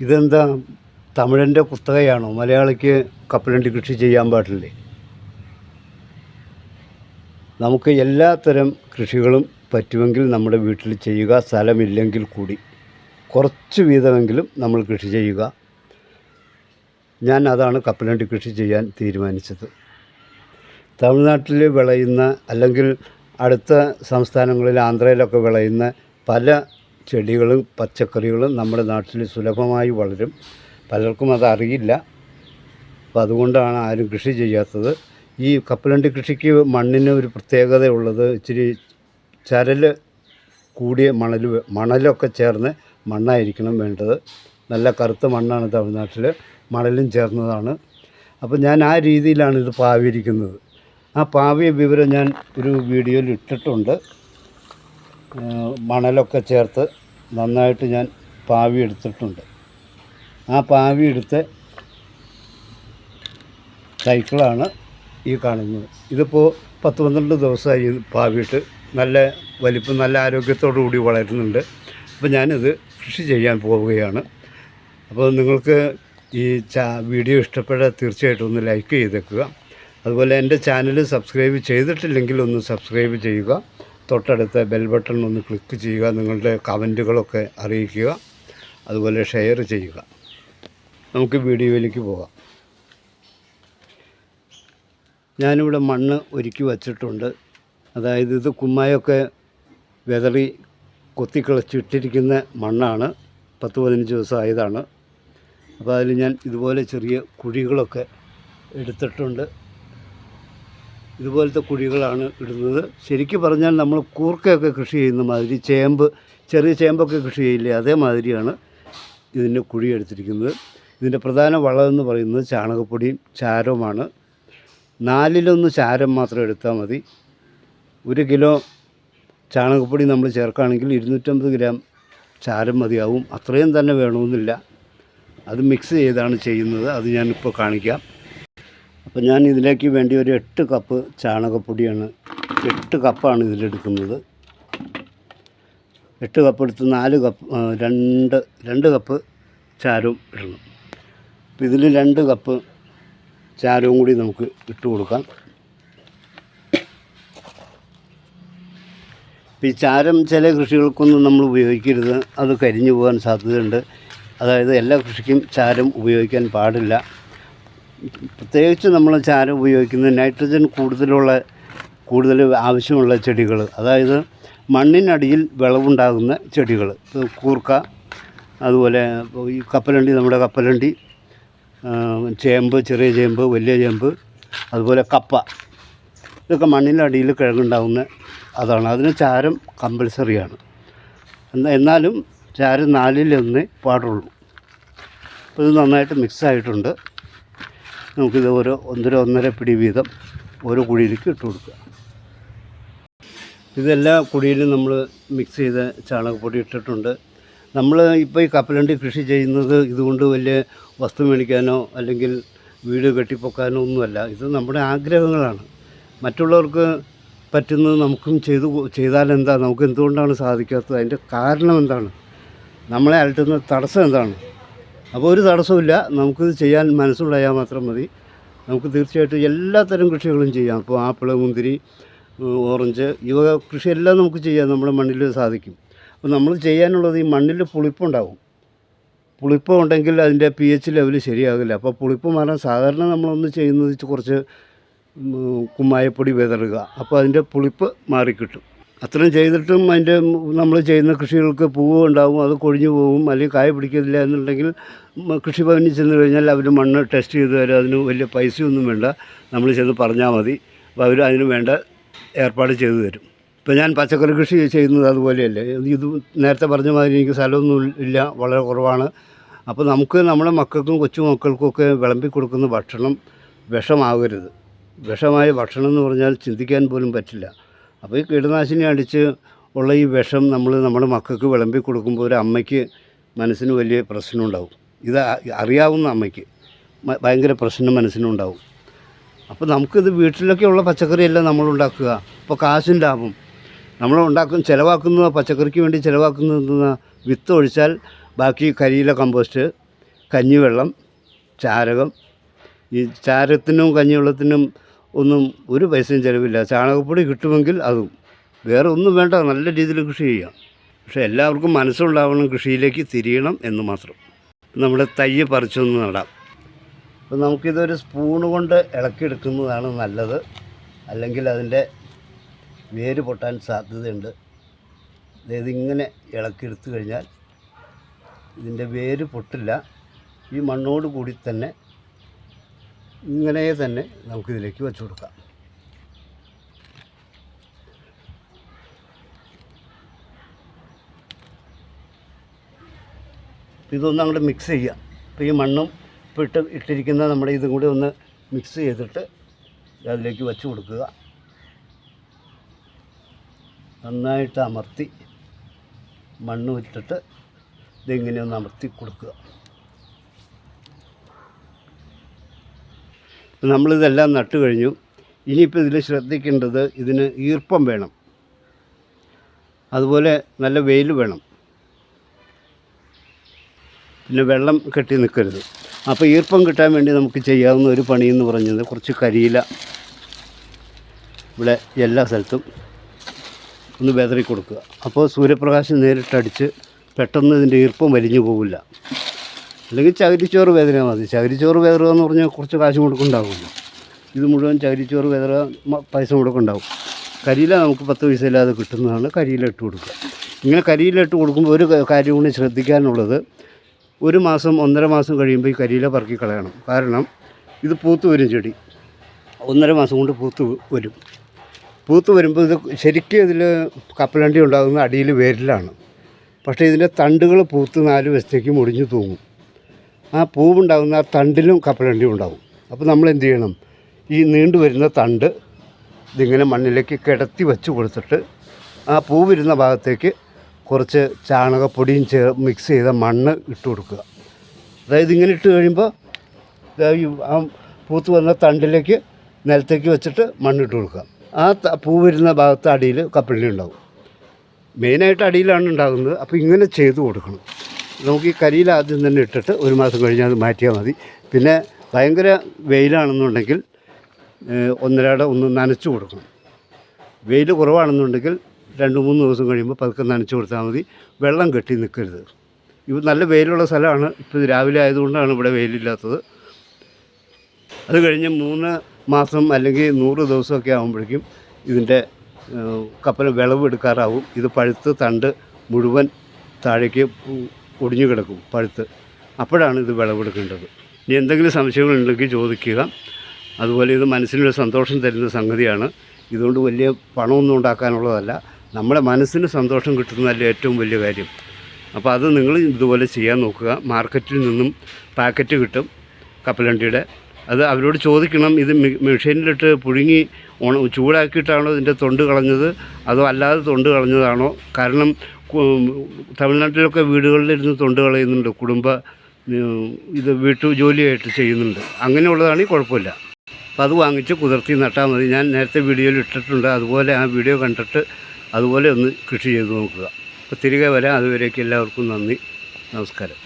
ഇതെന്താ? തമിഴന്റെ കുത്തകയാണോ? മലയാളിക്ക് കപ്പലണ്ടി കൃഷി ചെയ്യാൻ പാടില്ലേ? നമുക്ക് എല്ലാത്തരം കൃഷികളും പറ്റുമെങ്കിൽ നമ്മുടെ വീട്ടിൽ ചെയ്യുക. സ്ഥലമില്ലെങ്കിൽ കൂടി. കുറച്ച് വീതമെങ്കിലും നമ്മൾ കൃഷി ചെയ്യുക. ഞാൻ അതാണ് കപ്പലണ്ടി കൃഷി ചെയ്യാൻ തീരുമാനിച്ചത്. തമിഴ്നാട്ടിൽ വിളയുന്ന അല്ലെങ്കിൽ അടുത്ത സംസ്ഥാനങ്ങളിൽ ആന്ധ്രയിലൊക്കെ വിളയുന്ന പല ചെടികളും പച്ചക്കറികളും നമ്മുടെ നാട്ടിൽ സുലഭമായി വളരും. പലർക്കും അതറിയില്ല അപ്പം അതുകൊണ്ടാണ് ആരും കൃഷി ചെയ്യാത്തത്. ഈ കപ്പലണ്ടി കൃഷിക്ക് മണ്ണിന് ഒരു പ്രത്യേകത ഉള്ളത് ഇച്ചിരി ചരൽ കൂടിയ മണൽ മണലൊക്കെ ചേർന്ന് മണ്ണായിരിക്കണം വേണ്ടത്. നല്ല കറുത്ത മണ്ണാണ് തമിഴ്നാട്ടിൽ മണലും ചേർന്നതാണ്. അപ്പോൾ ഞാൻ ആ രീതിയിലാണ് ഇത് പാവിയിരിക്കുന്നത്. ആ പാവിയ വിവരം ഞാൻ ഒരു വീഡിയോയിൽ ഇട്ടിട്ടുണ്ട്. മണലൊക്കെ ചേർത്ത് നന്നായിട്ട് ഞാൻ പാവി എടുത്തിട്ടുണ്ട്. ആ പാവി എടുത്ത് സൈക്കിളാണ് ഈ കാണുന്നത്. ഇതിപ്പോൾ പത്ത് പന്ത്രണ്ട് ദിവസമായി പാവിയിട്ട് നല്ല വലിപ്പം നല്ല ആരോഗ്യത്തോടു കൂടി വളരുന്നുണ്ട്. അപ്പോൾ ഞാനിത് കൃഷി ചെയ്യാൻ പോവുകയാണ്. അപ്പോൾ നിങ്ങൾക്ക് ഈ ചാ വീഡിയോ ഇഷ്ടപ്പെട്ടാൽ തീർച്ചയായിട്ടും ഒന്ന് ലൈക്ക് ചെയ്തേക്കുക. അതുപോലെ എന്റെ ചാനൽ സബ്സ്ക്രൈബ് ചെയ്തിട്ടില്ലെങ്കിൽ ഒന്ന് സബ്സ്ക്രൈബ് ചെയ്യുക. തൊട്ടടുത്ത ബെൽ ബട്ടൺ ഒന്ന് ക്ലിക്ക് ചെയ്യുക നിങ്ങളുടെ കമന്റുകളൊക്കെ അറിയിക്കുക അതുപോലെ ഷെയർ ചെയ്യുക. നമുക്ക് വീഡിയോയിലേക്ക് പോകാം. ഞാനിവിടെ മണ്ണ് ഒരുക്കി വച്ചിട്ടുണ്ട്. അതായത് ഇത് കുമ്മായൊക്കെ വെതറി കൊത്തിക്കിളച്ചിട്ടിരിക്കുന്ന മണ്ണാണ്. പത്ത് പതിനഞ്ച് ദിവസം ആയതാണ്. അപ്പോൾ അതിൽ ഞാൻ ഇതുപോലെ ചെറിയ കുഴികളൊക്കെ എടുത്തിട്ടുണ്ട്. ഇതുപോലത്തെ കുഴികളാണ് ഇടുന്നത്. ശരിക്കും പറഞ്ഞാൽ നമ്മൾ കൂർക്കയൊക്കെ കൃഷി ചെയ്യുന്ന മാതിരി ചേമ്പ് ചെറിയ ചേമ്പൊക്കെ കൃഷി ചെയ്യില്ലേ അതേമാതിരിയാണ് ഇതിന്റെ കുഴി എടുത്തിരിക്കുന്നത്. ഇതിന്റെ പ്രധാന വളമെന്ന് പറയുന്നത് ചാണകപ്പൊടിയും ചാരവുമാണ്. നാലിലൊന്ന് ചാരം മാത്രം എടുത്താൽ മതി. ഒരു കിലോ ചാണകപ്പൊടി നമ്മൾ ചേർക്കുകയാണെങ്കിൽ ഇരുന്നൂറ്റമ്പത് ഗ്രാം ചാരം മതിയാവും. അത്രയും തന്നെ വേണമെന്നില്ല. അത് മിക്സ് ചെയ്താണ് ചെയ്യുന്നത്. അത് ഞാനിപ്പോൾ കാണിക്കാം. അപ്പോൾ ഞാൻ ഇതിലേക്ക് വേണ്ടി ഒരു എട്ട് കപ്പ് ചാണകപ്പൊടിയാണ് എട്ട് കപ്പാണ് ഇതിലെടുക്കുന്നത്. എട്ട് കപ്പ് എടുത്ത് നാല് കപ്പ് രണ്ട് രണ്ട് കപ്പ് ചാരവും ഇടണം. അപ്പോൾ ഇതിൽ രണ്ട് കപ്പ് ചാരവും കൂടി നമുക്ക് ഇട്ട് കൊടുക്കാം. ഈ ചാരം ചില കൃഷികൾക്കൊന്നും നമ്മൾ ഉപയോഗിക്കരുത്. അത് കരിഞ്ഞു പോകാൻ സാധ്യതയുണ്ട്. അതായത് എല്ലാ കൃഷിക്കും ചാരം ഉപയോഗിക്കാൻ പാടില്ല. പ്രത്യേകിച്ച് നമ്മൾ ചാരം ഉപയോഗിക്കുന്നത് നൈട്രജൻ കൂടുതലുള്ള കൂടുതൽ ആവശ്യമുള്ള ചെടികൾ. അതായത് മണ്ണിനടിയിൽ വിളവുണ്ടാകുന്ന ചെടികൾ. കൂർക്ക അതുപോലെ ഈ കപ്പലണ്ടി നമ്മുടെ കപ്പലണ്ടി ചേമ്പ് ചെറിയ ചേമ്പ് വലിയ ചേമ്പ് അതുപോലെ കപ്പ. ഇതൊക്കെ മണ്ണിന്റെ അടിയിൽ കിഴങ്ങുണ്ടാകുന്ന അതാണ്. അതിന് ചാരം കമ്പൽസറിയാണ് എന്നാ എന്നാലും ചാരം നാലിലൊന്നേ പാടുള്ളൂ. അപ്പോൾ ഇത് നന്നായിട്ട് മിക്സ് ആയിട്ടുണ്ട്. നമുക്കിത് ഒരു ഒന്നര ഒന്നര പിടി വീതം ഓരോ കുഴിയിലേക്ക് ഇട്ട് കൊടുക്കുക. ഇതെല്ലാ കുഴിയിലും നമ്മൾ മിക്സ് ചെയ്ത ചാണകപ്പൊടി ഇട്ടിട്ടുണ്ട്. നമ്മൾ ഇപ്പോൾ ഈ കപ്പലണ്ടി കൃഷി ചെയ്യുന്നത് ഇതുകൊണ്ട് വലിയ വസ്തു മേടിക്കാനോ അല്ലെങ്കിൽ വീട് കെട്ടിപ്പൊക്കാനോ ഒന്നുമല്ല. ഇത് നമ്മുടെ ആഗ്രഹങ്ങളാണ്. മറ്റുള്ളവർക്ക് പറ്റുന്നത് നമുക്കും ചെയ്തു ചെയ്താൽ എന്താ? നമുക്ക് എന്തുകൊണ്ടാണ് സാധിക്കാത്തത്? അതിന്റെ കാരണം എന്താണ്? നമ്മളെ അലട്ടുന്ന തടസ്സം എന്താണ്? അപ്പോൾ ഒരു തടസ്സമില്ല നമുക്കിത് ചെയ്യാൻ മനസ്സുണ്ടായാൽ മാത്രം മതി. നമുക്ക് തീർച്ചയായിട്ടും എല്ലാത്തരം കൃഷികളും ചെയ്യാം. അപ്പോൾ ആപ്പിൾ മുന്തിരി ഓറഞ്ച് ഇവ കൃഷിയെല്ലാം നമുക്ക് ചെയ്യാം. നമ്മുടെ മണ്ണിൽ സാധിക്കും. അപ്പോൾ നമ്മൾ ചെയ്യാനുള്ളത് ഈ മണ്ണിൽ പുളിപ്പുണ്ടാവും. പുളിപ്പ് ഉണ്ടെങ്കിൽ അതിന്റെ പി എച്ച് ലെവൽ ശരിയാകില്ല. അപ്പോൾ പുളിപ്പ് മാറാൻ സാധാരണ നമ്മളൊന്ന് ചെയ്യുന്നത് കുറച്ച് കുമ്മായപ്പൊടി വിതറുക. അപ്പോൾ അതിന്റെ പുളിപ്പ് മാറിക്കിട്ടും. അത്രയും ചെയ്തിട്ടും അതിന്റെ നമ്മൾ ചെയ്യുന്ന കൃഷികൾക്ക് പൂവ് ഉണ്ടാവും അത് കൊഴിഞ്ഞു പോകും അല്ലെങ്കിൽ കായ പിടിക്കുന്നില്ല എന്നുണ്ടെങ്കിൽ കൃഷി കൃഷിഭവനിൽ ചെന്ന് കഴിഞ്ഞാൽ അവർ മണ്ണ് ടെസ്റ്റ് ചെയ്ത് തരും അതിന് വലിയ പൈസയൊന്നും വേണ്ട. നമ്മൾ ചെന്ന് പറഞ്ഞാൽ മതി. അപ്പോൾ അവർ അതിന് വേണ്ട ഏർപ്പാട് ചെയ്തു തരും. ഇപ്പോൾ ഞാൻ പച്ചക്കറി കൃഷി ചെയ്യുന്നത് അതുപോലെയല്ലേ. ഇത് നേരത്തെ പറഞ്ഞ മാതിരി എനിക്ക് സ്ഥലമൊന്നും ഇല്ല വളരെ കുറവാണ്. അപ്പോൾ നമുക്ക് നമ്മുടെ മക്കൾക്കും കൊച്ചു മക്കൾക്കൊക്കെ വിളമ്പി കൊടുക്കുന്ന ഭക്ഷണം വിഷമാകരുത് വിഷമായ ഭക്ഷണം എന്ന് പറഞ്ഞാൽ ചിന്തിക്കാൻ പോലും പറ്റില്ല. അപ്പോൾ ഈ കീടനാശിനി അടിച്ച് ഉള്ള ഈ വിഷം നമ്മൾ നമ്മുടെ മക്കൾക്ക് വിളമ്പി കൊടുക്കുമ്പോൾ ഒരു അമ്മയ്ക്ക് മനസ്സിന് വലിയ പ്രശ്നമുണ്ടാവും ഇത് അറിയാവുന്ന അമ്മയ്ക്ക് ഭയങ്കര പ്രശ്നം മനസ്സിനുണ്ടാവും അപ്പോൾ നമുക്കിത് വീട്ടിലൊക്കെയുള്ള പച്ചക്കറിയെല്ലാം നമ്മൾ ഉണ്ടാക്കുക. അപ്പോൾ കാശും ലാഭം. നമ്മൾ ഉണ്ടാക്കുന്ന ചിലവാക്കുന്ന പച്ചക്കറിക്ക് വേണ്ടി ചിലവാക്കുന്ന വിത്ത് ഒഴിച്ചാൽ ബാക്കി കരിയില കമ്പോസ്റ്റ് കഞ്ഞിവെള്ളം ചാരകം. ഈ ചാരത്തിനും കഞ്ഞിവെള്ളത്തിനും ഒന്നും ഒരു പൈസയും ചിലവില്ല. ചാണകപ്പൊടി കിട്ടുമെങ്കിൽ അതും. വേറെ ഒന്നും വേണ്ട നല്ല രീതിയിൽ കൃഷി ചെയ്യാം. പക്ഷേ എല്ലാവർക്കും മനസ്സുണ്ടാവണം കൃഷിയിലേക്ക് തിരിയണം എന്ന് മാത്രം. നമ്മുടെ തയ്യ് പറിച്ചൊന്ന് നടാം. അപ്പോൾ നമുക്കിതൊരു സ്പൂണ് കൊണ്ട് ഇളക്കിയെടുക്കുന്നതാണ് നല്ലത്. അല്ലെങ്കിൽ അതിന്റെ വേര് പൊട്ടാൻ സാധ്യതയുണ്ട്. അതായത് ഇങ്ങനെ ഇളക്കിയെടുത്തു കഴിഞ്ഞാൽ ഇതിന്റെ വേര് പൊട്ടില്ല. ഈ മണ്ണോട് കൂടി തന്നെ ഇങ്ങനെ തന്നെ നമുക്കിതിലേക്ക് വെച്ചു കൊടുക്കാം. ഇതൊന്ന് അങ്ങോട്ട് മിക്സ് ചെയ്യാം അപ്പോൾ ഈ മണ്ണും ഇപ്പോൾ ഇട്ട് ഇട്ടിരിക്കുന്ന നമ്മുടെ ഇതും കൂടി ഒന്ന് മിക്സ് ചെയ്തിട്ട് അതിലേക്ക് വെച്ച് കൊടുക്കുക. നന്നായിട്ട് അമർത്തി മണ്ണ് ഇട്ടിട്ട് ഇതിങ്ങനെ ഒന്ന് അമർത്തി കൊടുക്കുക. നമ്മളിതെല്ലാം നട്ടു കഴിഞ്ഞു. ഇനിയിപ്പോൾ ഇതിൽ ശ്രദ്ധിക്കേണ്ടത് ഇതിന് ഈർപ്പം വേണം. അതുപോലെ നല്ല വെയിൽ വേണം. പിന്നെ വെള്ളം കെട്ടി നിൽക്കരുത് അപ്പോൾ ഈർപ്പം കിട്ടാൻ വേണ്ടി നമുക്ക് ചെയ്യാവുന്ന ഒരു പണി എന്ന് പറഞ്ഞത് കുറച്ച് കരിയില ഇവിടെ എല്ലാ സ്ഥലത്തും ഒന്ന് വെതറി കൊടുക്കുക അപ്പോൾ സൂര്യപ്രകാശം നേരിട്ടടിച്ച് പെട്ടെന്ന് ഇതിന്റെ ഈർപ്പം വലിഞ്ഞു പോകില്ല അല്ലെങ്കിൽ ചകിരിച്ചോറ് വേദന മതി. ചകിരിച്ചോറ് വേദന എന്ന് പറഞ്ഞാൽ കുറച്ച് കാശ് കൊടുക്കുന്നുണ്ടാവുമല്ലോ ഇത് മുഴുവൻ ചകിരിച്ചോറ് വേദന പൈസ കൊടുക്കുന്നുണ്ടാവും കരിയില നമുക്ക് പത്ത് പൈസ ഇല്ലാതെ കിട്ടുന്നതാണ് കരിയിലിട്ട് കൊടുക്കുക. ഇങ്ങനെ കരിയിലിട്ട് കൊടുക്കുമ്പോൾ ഒരു കാര്യം കൂടി ശ്രദ്ധിക്കാനുള്ളത് ഒരു മാസം ഒന്നര മാസം കഴിയുമ്പോൾ ഈ കരിയില പറക്കി കളയണം. കാരണം ഇത് പൂത്ത് വരും ചെടി. ഒന്നര മാസം കൊണ്ട് പൂത്ത് വരും. പൂത്ത് വരുമ്പോൾ ഇത് ശരിക്കും ഇതിൽ കപ്പലണ്ടി ഉണ്ടാകുന്ന അടിയിൽ വേരിലാണ്. പക്ഷേ ഇതിന്റെ തണ്ടുകൾ പൂത്ത് നാല് വശത്തേക്ക് മുടിഞ്ഞു തൂങ്ങും. ആ പൂവുണ്ടാകുന്ന ആ തണ്ടിലും കപ്പലണ്ടിയും ഉണ്ടാവും അപ്പോൾ നമ്മൾ എന്ത് ചെയ്യണം? ഈ നീണ്ടു വരുന്ന തണ്ട് ഇതിങ്ങനെ മണ്ണിലേക്ക് കിടത്തി വെച്ച് കൊടുത്തിട്ട് ആ പൂ വരുന്ന ഭാഗത്തേക്ക് കുറച്ച് ചാണകപ്പൊടിയും ചേർ മിക്സ് ചെയ്ത മണ്ണ് ഇട്ട് കൊടുക്കുക. അതായത് ഇങ്ങനെ ഇട്ട് കഴിയുമ്പോൾ ഈ ആ പൂത്ത് വന്ന തണ്ടിലേക്ക് നിലത്തേക്ക് വെച്ചിട്ട് മണ്ണിട്ട് കൊടുക്കുക. ആ പൂ വരുന്ന ഭാഗത്ത് അടിയിൽ കപ്പലണ്ടി ഉണ്ടാവും മെയിനായിട്ട് അടിയിലാണ് ഉണ്ടാകുന്നത്. അപ്പോൾ ഇങ്ങനെ ചെയ്തു കൊടുക്കണം. നമുക്ക് ഈ കരിയിൽ ആദ്യം തന്നെ ഇട്ടിട്ട് ഒരു മാസം കഴിഞ്ഞാൽ അത് മാറ്റിയാൽ മതി. പിന്നെ ഭയങ്കര വെയിലാണെന്നുണ്ടെങ്കിൽ ഒന്നരാടെ ഒന്ന് നനച്ചു കൊടുക്കണം. വെയിൽ കുറവാണെന്നുണ്ടെങ്കിൽ രണ്ട് മൂന്ന് ദിവസം കഴിയുമ്പോൾ പതുക്കെ നനച്ചു കൊടുത്താൽ മതി. വെള്ളം കെട്ടി നിൽക്കരുത്. ഇത് നല്ല വെയിലുള്ള സ്ഥലമാണ്. ഇപ്പോൾ രാവിലെ ആയതുകൊണ്ടാണ് ഇവിടെ വെയിലില്ലാത്തത്. അത് കഴിഞ്ഞ് മൂന്ന് മാസം അല്ലെങ്കിൽ നൂറ് ദിവസമൊക്കെ ആകുമ്പോഴേക്കും ഇതിന്റെ കപ്പൽ വിളവ് എടുക്കാറാവും ഇത് പഴുത്ത് തണ്ട് മുഴുവൻ താഴേക്ക് ഒടിഞ്ഞു കിടക്കും പഴുത്ത്. അപ്പോഴാണ് ഇത് വിളവെടുക്കേണ്ടത്. ഇനി എന്തെങ്കിലും സംശയങ്ങളുണ്ടെങ്കിൽ ചോദിക്കുക. അതുപോലെ ഇത് മനസ്സിനൊരു സന്തോഷം തരുന്ന സംഗതിയാണ്. ഇതുകൊണ്ട് വലിയ പണമൊന്നും ഉണ്ടാക്കാനുള്ളതല്ല. നമ്മുടെ മനസ്സിന് സന്തോഷം കിട്ടുന്നതല്ല ഏറ്റവും വലിയ കാര്യം. അപ്പോൾ അത് നിങ്ങൾ ഇതുപോലെ ചെയ്യാൻ നോക്കുക. മാർക്കറ്റിൽ നിന്നും പാക്കറ്റ് കിട്ടും. കപ്പലണ്ടിയുടെ അത് അവരോട് ചോദിക്കണം ഇത് മെഷീനിലിട്ട് പുഴുങ്ങി ഉണ ചൂടാക്കിയിട്ടാണോ ഇതിന്റെ തൊണ്ട് കളഞ്ഞത്? അതോ അല്ലാതെ തൊണ്ട് കളഞ്ഞതാണോ? കാരണം തമിഴ്നാട്ടിലൊക്കെ വീടുകളിലിരുന്ന് തൊണ്ട് കളയുന്നുണ്ട് കുടുംബ ഇത് വീട്ടു ജോലിയായിട്ട് ചെയ്യുന്നുണ്ട്. അങ്ങനെയുള്ളതാണെങ്കിൽ കുഴപ്പമില്ല. അപ്പോൾ അത് വാങ്ങിച്ച് കുതിർത്തി നട്ടാൽ മതി. ഞാൻ നേരത്തെ വീഡിയോയിൽ ഇട്ടിട്ടുണ്ട്. അതുപോലെ ആ വീഡിയോ കണ്ടിട്ട് അതുപോലെ ഒന്ന് കൃഷി ചെയ്ത് നോക്കുക. അപ്പോൾ തിരികെ വരാം. അതുവരേക്ക് എല്ലാവർക്കും നന്ദി. നമസ്കാരം.